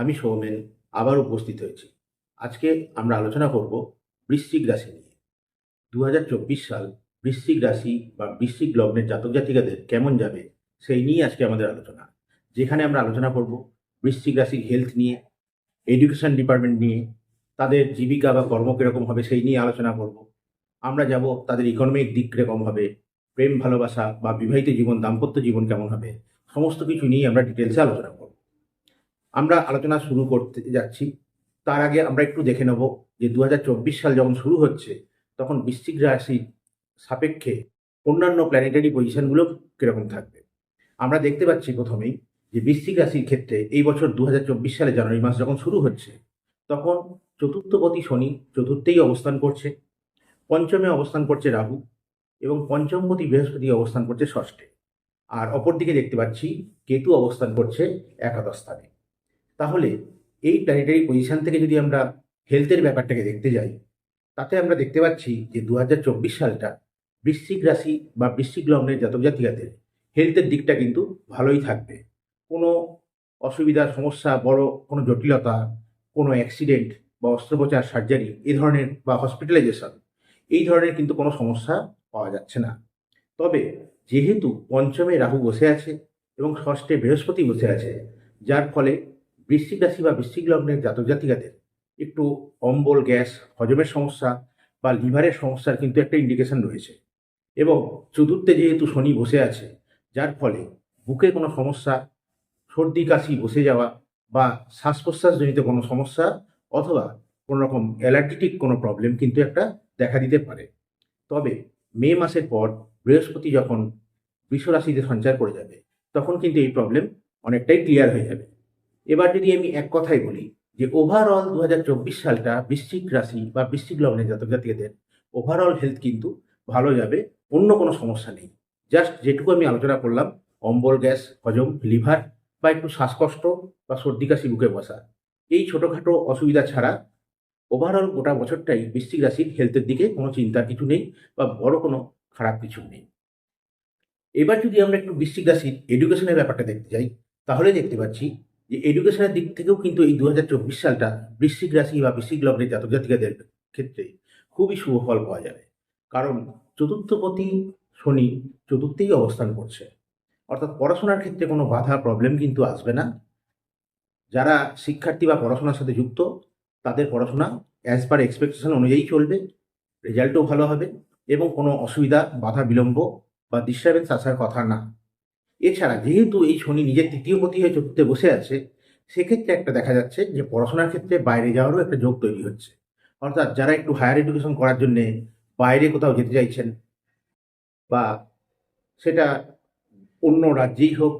আমি সৌমেন আবার উপস্থিত হয়েছি। আজকে আমরা আলোচনা করব বৃশ্চিক রাশি নিয়ে। দু হাজার চব্বিশ সাল বৃশ্চিক রাশি বা বৃশ্চিক লগ্নের জাতক জাতিকাদের কেমন যাবে সেই নিয়ে আজকে আমাদের আলোচনা, যেখানে আমরা আলোচনা করব বৃশ্চিক রাশির হেলথ নিয়ে এডুকেশন ডিপার্টমেন্ট নিয়ে, তাদের জীবিকা বা কর্ম কীরকম হবে সেই নিয়ে আলোচনা করব। আমরা যাব তাদের ইকোনমিক দিক কীরকম হবে, প্রেম ভালোবাসা বা বিবাহিত জীবন, দাম্পত্য জীবন কেমন হবে, সমস্ত কিছু নিয়ে আমরা ডিটেলসে আলোচনা করব। আমরা আলোচনা শুরু করতে যাচ্ছি। তার আগে আমরা একটু দেখে নেব যে দু হাজার চব্বিশ সাল যখন শুরু হচ্ছে, তখন বৃশ্চিক রাশির সাপেক্ষে অন্যান্য প্ল্যানেটারি পজিশনগুলো কীরকম থাকবে? আমরা দেখতে পাচ্ছি প্রথমেই যে বৃশ্চিক রাশির ক্ষেত্রে এই বছর দু হাজার চব্বিশ সালে জানুয়ারি মাস যখন শুরু হচ্ছে, তখন চতুর্থপতি শনি চতুর্থেই অবস্থান করছে, পঞ্চমে অবস্থান করছে রাহু এবং পঞ্চমপতি বৃহস্পতি অবস্থান করছে ষষ্ঠে। আর অপরদিকে দেখতে পাচ্ছি কেতু অবস্থান করছে একাদশ স্থানে। তাহলে এই প্ল্যানেটারি পজিশন থেকে যদি আমরা হেলথের ব্যাপারটাকে দেখতে যাই, তাতে আমরা দেখতে পাচ্ছি যে দু হাজার চব্বিশ সালটা বৃশ্চিক রাশি বা বৃশ্চিক লগ্নের জাতক জাতিকাদের হেলথের দিকটা কিন্তু ভালোই থাকবে। কোনো অসুবিধা, সমস্যা, বড় কোনো জটিলতা, কোনো অ্যাক্সিডেন্ট বা অস্ত্রোপচার সার্জারি এই ধরনের বা হসপিটালাইজেশন এই ধরনের কিন্তু কোনো সমস্যা পাওয়া যাচ্ছে না। তবে যেহেতু পঞ্চমে রাহু বসে আছে এবং ষষ্ঠে বৃহস্পতি বসে আছে, যার ফলে বৃশ্চিক রাশি বা বৃশ্চিক লগ্নের জাতক জাতিকাদের একটু অম্বল, গ্যাস, হজমের সমস্যা বা লিভারের সমস্যার কিন্তু একটা ইন্ডিকেশন রয়েছে। এবং চতুর্থে যেহেতু শনি বসে আছে, যার ফলে বুকে কোনো সমস্যা, সর্দি, কাশি বসে যাওয়া বা শ্বাস প্রশ্বাসজনিত কোনো সমস্যা অথবা কোনো রকম অ্যালার্জিটিক কোনো প্রবলেম কিন্তু একটা দেখা দিতে পারে। তবে মে মাসের পর বৃহস্পতি যখন বৃষরাশিতে সঞ্চার করে যাবে, তখন কিন্তু এই প্রবলেম অনেকটাই ক্লিয়ার হয়ে যাবে। এবার যদি আমি এক কথাই বলি যে ওভারঅল দু হাজার চব্বিশ সালটা বৃশ্চিক রাশি বা বৃশ্চিক লগ্নের জাতক জাতিকাদের ওভারঅল হেলথ কিন্তু ভালো যাবে, অন্য কোনো সমস্যা নেই। জাস্ট যেটুকু আমি আলোচনা করলাম, অম্বল, গ্যাস, হজম, লিভার বা একটু শ্বাসকষ্ট বা সর্দি কাশি বুকে বসা, এই ছোটোখাটো অসুবিধা ছাড়া ওভারঅল গোটা বছরটাই বৃশ্চিক রাশির হেলথের দিকে কোনো চিন্তার কিছু নেই বা বড় কোনো খারাপ কিছু নেই। এবার যদি আমরা একটু বৃশ্চিক রাশির এডুকেশনের ব্যাপারটা দেখতে যাই, তাহলে দেখতে পাচ্ছি যে এডুকেশনের দিক থেকেও কিন্তু এই দু হাজার চব্বিশ সালটা বৃশ্চিক রাশি বা বৃশ্চিক লগ্নের জাতক জাতিকাদের ক্ষেত্রে খুবই শুভ ফল পাওয়া যাবে। কারণ চতুর্থপতি শনি চতুর্থেই অবস্থান করছে। অর্থাৎ পড়াশোনার ক্ষেত্রে কোনো বাধা প্রবলেম কিন্তু আসবে না। যারা শিক্ষার্থী বা পড়াশোনার সাথে যুক্ত, তাদের পড়াশোনা অ্যাজ পার এক্সপেকটেশন অনুযায়ী চলবে রেজাল্টও ভালো হবে এবং কোনো অসুবিধা, বাধা, বিলম্ব বা ডিস্টারবেন্স আসার কথা না। এছাড়া যেহেতু এই শনি নিজের তৃতীয় পতি হয়ে চতুর্থে বসে আছে, সেক্ষেত্রে একটা দেখা যাচ্ছে যে পড়াশোনার ক্ষেত্রে বাইরে যাওয়ারও একটা যোগ তৈরি হচ্ছে। অর্থাৎ যারা একটু হায়ার এডুকেশন করার জন্যে বাইরে কোথাও যেতে চাইছেন বা সেটা অন্য রাজ্যেই হোক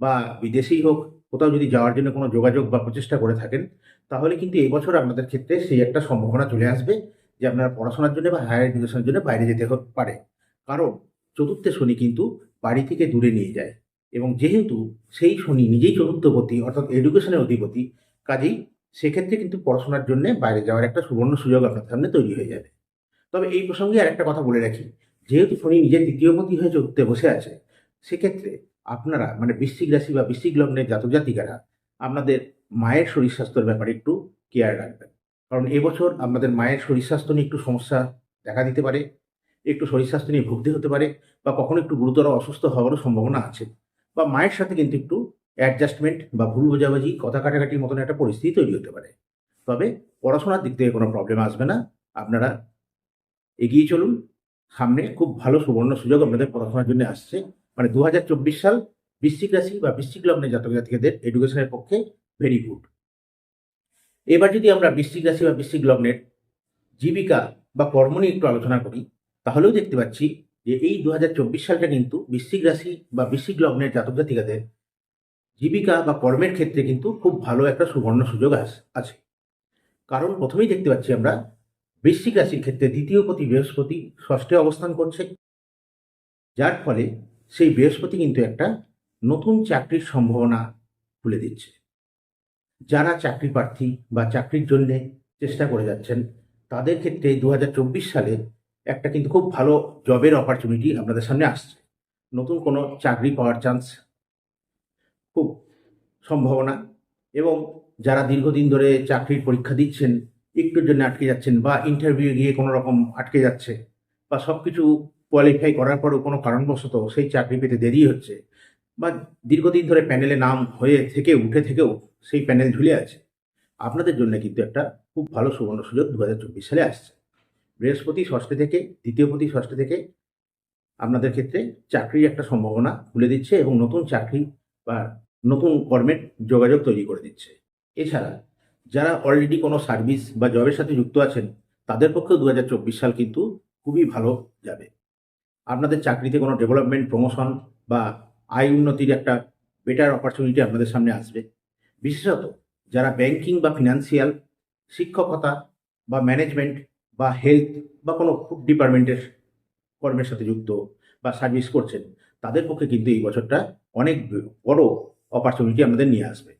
বা বিদেশেই হোক, কোথাও যদি যাওয়ার জন্য কোনো যোগাযোগ বা প্রচেষ্টা করে থাকেন, তাহলে কিন্তু এই বছর আপনাদের ক্ষেত্রে সেই একটা সম্ভাবনা চলে আসবে যে আপনারা পড়াশোনার জন্য বা হায়ার এডুকেশনের জন্য বাইরে যেতে পারে। কারণ চতুর্থে শনি কিন্তু বাড়ি থেকে দূরে নিয়ে যায়। এবং যেহেতু সেই শনি নিজেই চতুর্থপতি, অর্থাৎ এডুকেশনের অধিপতি, কাজেই সেক্ষেত্রে কিন্তু পড়াশোনার জন্য বাইরে যাওয়ার একটা সুবর্ণ সুযোগ আপনার সামনে তৈরি হয়ে যাবে। তবে এই প্রসঙ্গে আর একটা কথা বলে রাখি। যেহেতু শনি নিজের তৃতীয়পতি হয়ে চতুর্থে বসে আছে, সেক্ষেত্রে আপনারা মানে বৃশ্চিক রাশি বা বৃশ্চিক লগ্নের জাতক জাতিকারা, আপনাদের মায়ের শরীর স্বাস্থ্যের ব্যাপারে একটু কেয়ার রাখবেন। কারণ এবছর আপনাদের মায়ের শরীর স্বাস্থ্য নিয়ে একটু সমস্যা দেখা দিতে পারে। একটু শরীর স্বাস্থ্য নিয়ে ভুগতে হতে পারে বা কখনো একটু গুরুতর অসুস্থ হওয়ারও সম্ভাবনা আছে বা মায়ের সাথে কিন্তু একটু অ্যাডজাস্টমেন্ট বা ভুল বোঝাবুঝি, কথা কাটাকাটির মতন একটা পরিস্থিতি তৈরি হতে পারে। তবে পড়াশোনার দিক থেকে কোনো প্রবলেম আসবে না। আপনারা এগিয়ে চলুন। সামনে খুব ভালো সুবর্ণ সুযোগ আপনাদের পড়াশোনার জন্য আসছে। মানে দু হাজার চব্বিশ সাল বৃশ্চিক রাশি বা বৃশ্চিক লগ্নের জাতক জাতিকাদের এডুকেশনের পক্ষে ভেরি গুড এবার যদি আমরা বৃশ্চিক রাশি বা বৃশ্চিক লগ্নের জীবিকা বা কর্ম নিয়ে একটু আলোচনা করি তাহলেও দেখতে পাচ্ছি যে এই দু হাজার চব্বিশ সালটা কিন্তু বৃশ্চিক রাশি বা বৃশ্চিক লগ্নের জাতক জাতিকাদের জীবিকা বা কর্মের ক্ষেত্রে কিন্তু খুব ভালো একটা সুবর্ণ সুযোগ আছে। কারণ প্রথমেই দেখতে পাচ্ছি আমরা বৃশ্চিক রাশির ক্ষেত্রে দ্বিতীয় পতি বৃহস্পতি ষষ্ঠে অবস্থান করছে। যার ফলে সেই বৃহস্পতি কিন্তু একটা নতুন চাকরির সম্ভাবনা খুলে দিচ্ছে। যারা চাকরি প্রার্থী বা চাকরির জন্যে চেষ্টা করে যাচ্ছেন, তাদের ক্ষেত্রে দু হাজার চব্বিশ সালে একটা কিন্তু খুব ভালো জবের অপরচুনিটি আপনাদের সামনে আসছে। নতুন কোনো চাকরি পাওয়ার চান্স খুব সম্ভাবনা এবং যারা দীর্ঘদিন ধরে চাকরির পরীক্ষা দিচ্ছেন, একটুর জন্য আটকে যাচ্ছেন বা ইন্টারভিউ গিয়ে কোনো রকম আটকে যাচ্ছে বা সব কিছু কোয়ালিফাই করার পরও কোনো কারণবশত সেই চাকরি পেতে দেরি হচ্ছে বা দীর্ঘদিন ধরে প্যানেলে নাম হয়ে থেকে, উঠে থেকেও সেই প্যানেল ঝুলে আছে, আপনাদের জন্য কিন্তু একটা খুব ভালো সুবর্ণ সুযোগ দু হাজার চব্বিশ সালে আসছে। বৃহস্পতি ষষ্ঠী থেকে দ্বিতীয়পতি ষষ্ঠী থেকে আপনাদের ক্ষেত্রে চাকরির একটা সম্ভাবনা খুলে দিচ্ছে এবং নতুন চাকরি বা নতুন কর্মের যোগাযোগ তৈরি করে দিচ্ছে। এছাড়া যারা অলরেডি কোনো সার্ভিস বা জবের সাথে যুক্ত আছেন, তাদের পক্ষেও দু হাজার চব্বিশ সাল কিন্তু খুবই ভালো যাবে। আপনাদের চাকরিতে কোনো ডেভেলপমেন্ট প্রমোশন বা আয় উন্নতির একটা বেটার অপরচুনিটি আপনাদের সামনে আসবে। বিশেষত যারা ব্যাংকিং বা ফিনান্সিয়াল শিক্ষকতা বা ম্যানেজমেন্ট বা হেলথ বা কোনো ফুড ডিপার্টমেন্টের কর্মের সাথে যুক্ত বা সার্ভিস করছেন, তাদের পক্ষে কিন্তু এই বছরটা অনেক বড় অপরচুনিটি আমাদের নিয়ে আসবে।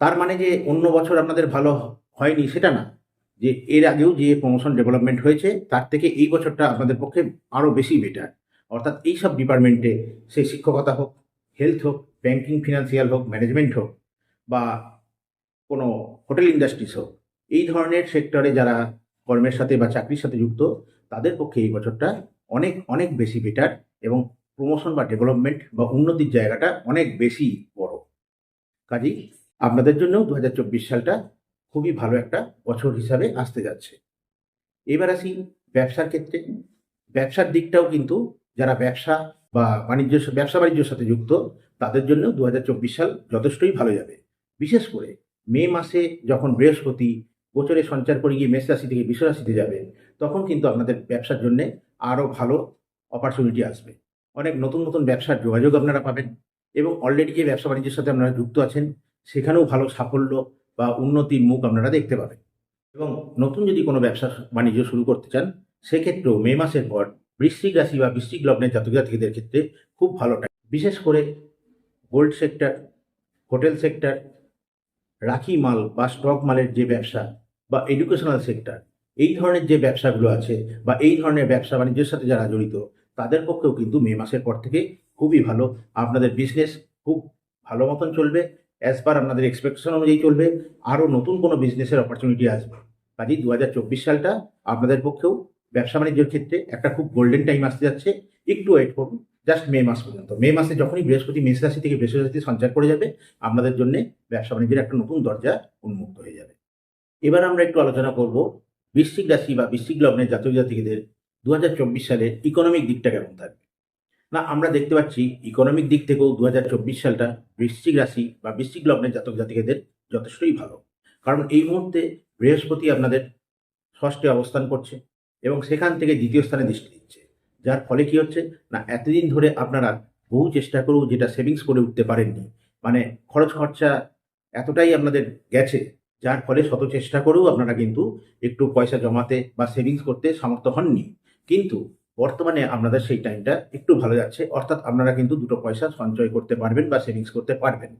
তার মানে যে অন্য বছর আপনাদের ভালো হয়নি সেটা না, যে এর আগেও যে প্রমোশন ডেভেলপমেন্ট হয়েছে, তার থেকে এই বছরটা আপনাদের পক্ষে আরও বেশি বেটার অর্থাৎ এই সব ডিপার্টমেন্টে সে শিক্ষকতা হোক হেলথ হোক ব্যাংকিং ফিনান্সিয়াল হোক ম্যানেজমেন্ট হোক বা কোনো হোটেল ইন্ডাস্ট্রিজ হোক, এই ধরনের সেক্টরে যারা কর্মের সাথে বা চাকরির সাথে যুক্ত, তাদের পক্ষে এই বছরটা অনেক অনেক বেশি বেটার এবং প্রমোশন বা ডেভেলপমেন্ট বা উন্নতির জায়গাটা অনেক বেশি বড়। কাজেই আপনাদের জন্যও দু হাজার চব্বিশ সালটা খুবই ভালো একটা বছর হিসাবে আসতে যাচ্ছে। এবার আসি ব্যবসার ক্ষেত্রে। ব্যবসার দিকটাও কিন্তু যারা ব্যবসা বা বাণিজ্য, ব্যবসা বাণিজ্যের সাথে যুক্ত, তাদের জন্য দু হাজার চব্বিশ সাল যথেষ্টই ভালো যাবে। বিশেষ করে মে মাসে যখন বৃহস্পতি গোচরে সঞ্চার করে গিয়ে মেষ রাশি থেকে বৃষ রাশিতে যাবে, তখন কিন্তু আপনাদের ব্যবসার জন্য আরও ভালো অপরচুনিটি আসবে। অনেক নতুন নতুন ব্যবসার যোগাযোগ আপনারা পাবেন এবং অলরেডি যে ব্যবসা বাণিজ্যের সাথে আপনারা যুক্ত আছেন, সেখানেও ভালো সাফল্য বা উন্নতির মুখ আপনারা দেখতে পাবেন। এবং নতুন যদি কোনো ব্যবসা বাণিজ্য শুরু করতে চান, সেক্ষেত্রেও মে মাসের পর বৃশ্চিক রাশি বা বৃশ্চিক লগ্নের জাতক জাতিকদের ক্ষেত্রে খুব ভালো টাইম বিশেষ করে গোল্ড সেক্টর হোটেল সেক্টর রাখি মাল বা স্টক মালের যে ব্যবসা বা এডুকেশনাল সেক্টর এই ধরনের যে ব্যবসাগুলো আছে বা এই ধরনের ব্যবসা বাণিজ্যের সাথে যারা জড়িত, তাদের পক্ষেও কিন্তু মে মাসের পর থেকে খুবই ভালো। আপনাদের বিজনেস খুব ভালো মতন চলবে অ্যাজ পার আপনাদের এক্সপেকটেশন অনুযায়ী চলবে। আরও নতুন কোনো বিজনেসের অপরচুনিটি আসবে। কাজেই দু হাজার চব্বিশ সালটা আপনাদের পক্ষেও ব্যবসা বাণিজ্যের ক্ষেত্রে একটা খুব গোল্ডেন টাইম আসতে যাচ্ছে। একটু ওয়েট করুন জাস্ট মে মাস পর্যন্ত। মে মাসে যখনই বৃহস্পতি, মেষ রাশি থেকে বৃহস্পতি সঞ্চার করে যাবে, আপনাদের জন্য ব্যবসা বাণিজ্যের একটা নতুন দরজা উন্মুক্ত হয়ে যাবে। এবার আমরা একটু আলোচনা করব বৃশ্চিক রাশি বা বৃশ্চিক লগ্নের জাতক জাতিকদের দু হাজার চব্বিশ সালের ইকোনমিক দিকটা কেমন থাকবে? না, আমরা দেখতে পাচ্ছি ইকোনমিক দিক থেকেও দু হাজার চব্বিশ সালটা বৃশ্চিক রাশি বা বৃশ্চিক লগ্নের জাতক জাতিকেদের যথেষ্টই ভালো। কারণ এই মুহূর্তে বৃহস্পতি আপনাদের ষষ্ঠে অবস্থান করছে এবং সেখান থেকে দ্বিতীয় স্থানে দৃষ্টি দিচ্ছে। যার ফলে কি হচ্ছে? না, এতদিন ধরে আপনারা বহু চেষ্টা করেও যেটা সেভিংস করে উঠতে পারেননি মানে খরচ খরচা এতটাই আপনাদের গেছে যার ফলে শত চেষ্টা করেও আপনারা কিন্তু একটু পয়সা জমাতে বা সেভিংস করতে সামর্থ্য হননি। কিন্তু বর্তমানে আপনাদের সেই টাইমটা একটু ভালো যাচ্ছে, অর্থাৎ আপনারা কিন্তু দুটো পয়সা সঞ্চয় করতে পারবেন বা সেভিংস করতে পারবেন।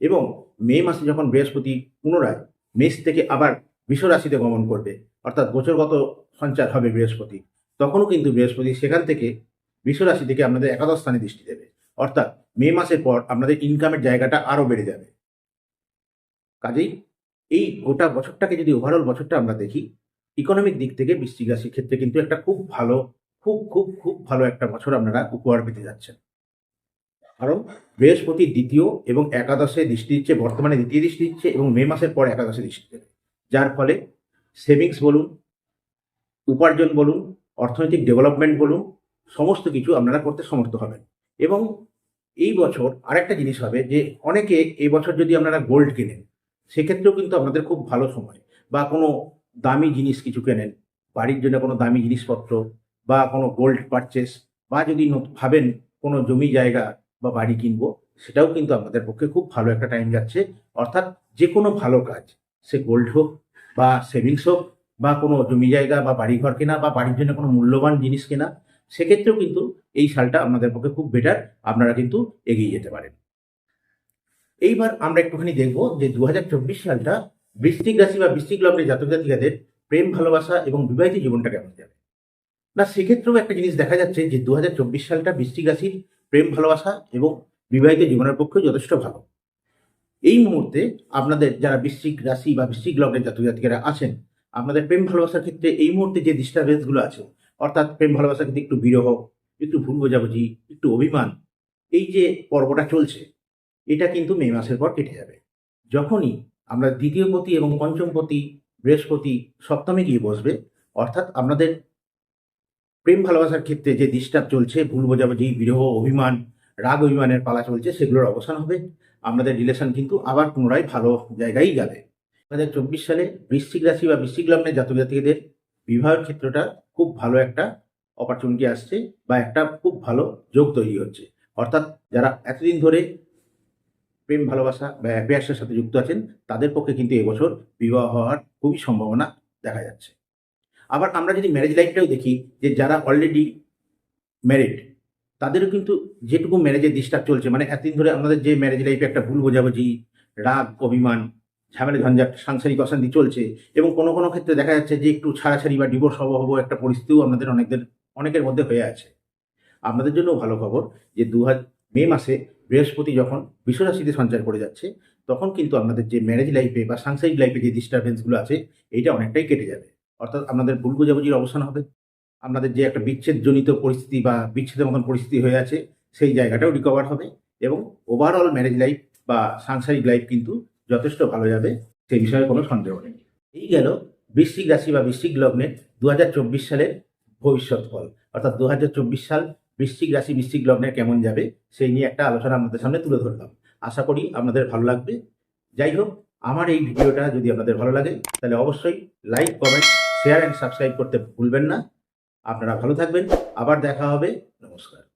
এবং মে মাসে যখন বৃহস্পতি পুনরায় মেষ থেকে আবার বিষ রাশিতে গমন করবে, অর্থাৎ গোচরগত সঞ্চার হবে বৃহস্পতি, তখনও কিন্তু বৃহস্পতি সেখান থেকে বিষ রাশি থেকে আপনাদের একাদশ স্থানে দৃষ্টি দেবে। অর্থাৎ মে মাসের পর আপনাদের ইনকামের জায়গাটা আরও বেড়ে যাবে। কাজেই এই গোটা বছরটাকে যদি ওভারঅল বছরটা আমরা দেখি ইকোনমিক দিক থেকে বৃশ্চিক রাশির ক্ষেত্রে কিন্তু একটা খুব ভালো, খুব খুব খুব ভালো একটা বছর আপনারা উপহার পেতে যাচ্ছেন। কারণ বৃহস্পতি দ্বিতীয় এবং একাদশে দৃষ্টি দিচ্ছে, বর্তমানে দ্বিতীয় দৃষ্টি দিচ্ছে এবং মে মাসের পর একাদশে দৃষ্টি দেবে। যার ফলে সেভিংস বলুন, উপার্জন বলুন, অর্থনৈতিক ডেভেলপমেন্ট বলুন, সমস্ত কিছু আপনারা করতে সমর্থ হবেন। এবং এই বছর আরেকটা জিনিস হবে যে, অনেকে এই বছর যদি আপনারা গোল্ড কেনেন সেক্ষেত্রেও কিন্তু আপনাদের খুব ভালো সময়। বা কোনো দামি জিনিস কিছু কেনেন, বাড়ির জন্য কোনো দামি জিনিসপত্র বা কোনো গোল্ড পারচেস বা যদি ভাবেন কোনো জমি জায়গা বা বাড়ি কিনবো, সেটাও কিন্তু আপনাদের পক্ষে খুব ভালো একটা টাইম যাচ্ছে। অর্থাৎ যে কোনো ভালো কাজ, সে গোল্ড হোক বা সেভিংস হোক বা কোনো জমি জায়গা বা বাড়ি ঘর কেনা বা বাড়ির জন্য কোনো মূল্যবান জিনিস কেনা, সেক্ষেত্রেও কিন্তু এই সালটা আপনাদের পক্ষে খুব বেটার আপনারা কিন্তু এগিয়ে যেতে পারেন। এইবার আমরা একটুখানি দেখব যে দু হাজার চব্বিশ সালটা বৃশ্চিক রাশি বা বৃষ্টিক লগ্নের জাতক জাতিকাদের প্রেম, ভালোবাসা এবং বিবাহিত জীবনটা কেমন যাবে? না, সেক্ষেত্রেও একটা জিনিস দেখা যাচ্ছে যে দু হাজার চব্বিশ সালটা বৃশ্চিক রাশির প্রেম, ভালোবাসা এবং বিবাহিত জীবনের পক্ষে যথেষ্ট ভালো। এই মুহূর্তে আপনাদের যারা বৃশ্চিক রাশি বা বৃশ্চিক লগ্নের জাতক জাতিকারা আছেন, আপনাদের প্রেম, ভালোবাসার ক্ষেত্রে এই মুহূর্তে যে ডিস্টারবেন্সগুলো আছে, অর্থাৎ প্রেম ভালোবাসার ক্ষেত্রে একটু বিরহ, একটু ভুল বোঝাবুঝি, একটু অভিমান, এই যে পর্বটা চলছে এটা কিন্তু মে মাসের পর কেটে যাবে। যখনই আমরা দ্বিতীয় পতি এবং পঞ্চম পতি, বৃহস্পতি, সপ্তমে গিয়ে বসবে, অর্থাৎ আপনাদের প্রেম ভালোবাসার ক্ষেত্রে যে ডিস্টার্ব চলছে, ভুল বোঝাবুঝি, বিরহ, অভিমান, রাগ অভিমানের পালা চলছে, সেগুলোর অবসান হবে। আপনাদের রিলেশন কিন্তু আবার পুনরায় ভালো জায়গায় যাবে। দু হাজার চব্বিশ সালে বৃশ্চিক রাশি বা বৃশ্চিক লগ্নের জাতক জাতিকাদের বিবাহের ক্ষেত্রটা খুব ভালো একটা অপরচুনিটি আসছে বা একটা খুব ভালো যোগ তৈরি হচ্ছে। অর্থাৎ যারা এতদিন ধরে প্রেম, ভালোবাসা বা অ্যাফেয়ার্সের সাথে যুক্ত আছেন, তাদের পক্ষে কিন্তু এবছর বিবাহ হওয়ার খুবই সম্ভাবনা দেখা যাচ্ছে। আবার আমরা যদি ম্যারেজ লাইফটাও দেখি, যে যারা অলরেডি ম্যারিড তাদেরও কিন্তু যেটুকু ম্যারেজের ডিস্টার্ব চলছে মানে এতদিন ধরে আমাদের যে ম্যারেজ লাইফে একটা ভুল বোঝাবুঝি, রাগ, অভিমান, ঝামেলা, ঝঞ্ঝাট, সাংসারিক অশান্তি চলছে এবং কোনো কোনো ক্ষেত্রে দেখা যাচ্ছে যে একটু ছাড়াছাড়ি বা ডিভোর্স হব হব একটা পরিস্থিতিও আমাদের অনেকদের, অনেকের মধ্যে হয়ে আছে। আপনাদের জন্য ভালো খবর যে দু হাজার মে মাসে বৃহস্পতি যখন বিশ্বরাশিতে সঞ্চার করে যাচ্ছে, তখন কিন্তু আপনাদের যে ম্যারেজ লাইফে বা সাংসারিক লাইফে যে ডিস্টারবেন্সগুলো আছে, এইটা অনেকটাই কেটে যাবে। অর্থাৎ আপনাদের ভুল বোঝাবুঝির অবসান হবে। আপনাদের যে একটা বিচ্ছেদজনিত পরিস্থিতি বা বিচ্ছেদের মতন পরিস্থিতি হয়ে আছে, সেই জায়গাটাও রিকভার হবে এবং ওভারঅল ম্যারেজ লাইফ বা সাংসারিক লাইফ কিন্তু যথেষ্ট ভালো যাবে সেই বিষয়ে কোনো সন্দেহ নেই। এই গেল বৃশ্চিক রাশি বা বৃশ্চিক লগ্নের দু হাজার চব্বিশ সালের ভবিষ্যৎ ফল। অর্থাৎ দু হাজার চব্বিশ সাল বৃশ্চিক রাশি, বৃশ্চিক লগ্নে কেমন যাবে, সেই নিয়ে একটা আলোচনা আপনাদের সামনে তুলে ধরলাম। আশা করি আপনাদের ভালো লাগবে। যাই হোক, আমার এই ভিডিওটা যদি আপনাদের ভালো লাগে, তাহলে অবশ্যই like comment share and subscribe করতে ভুলবেন না। আপনারা ভালো থাকবেন। আবার দেখা হবে। নমস্কার।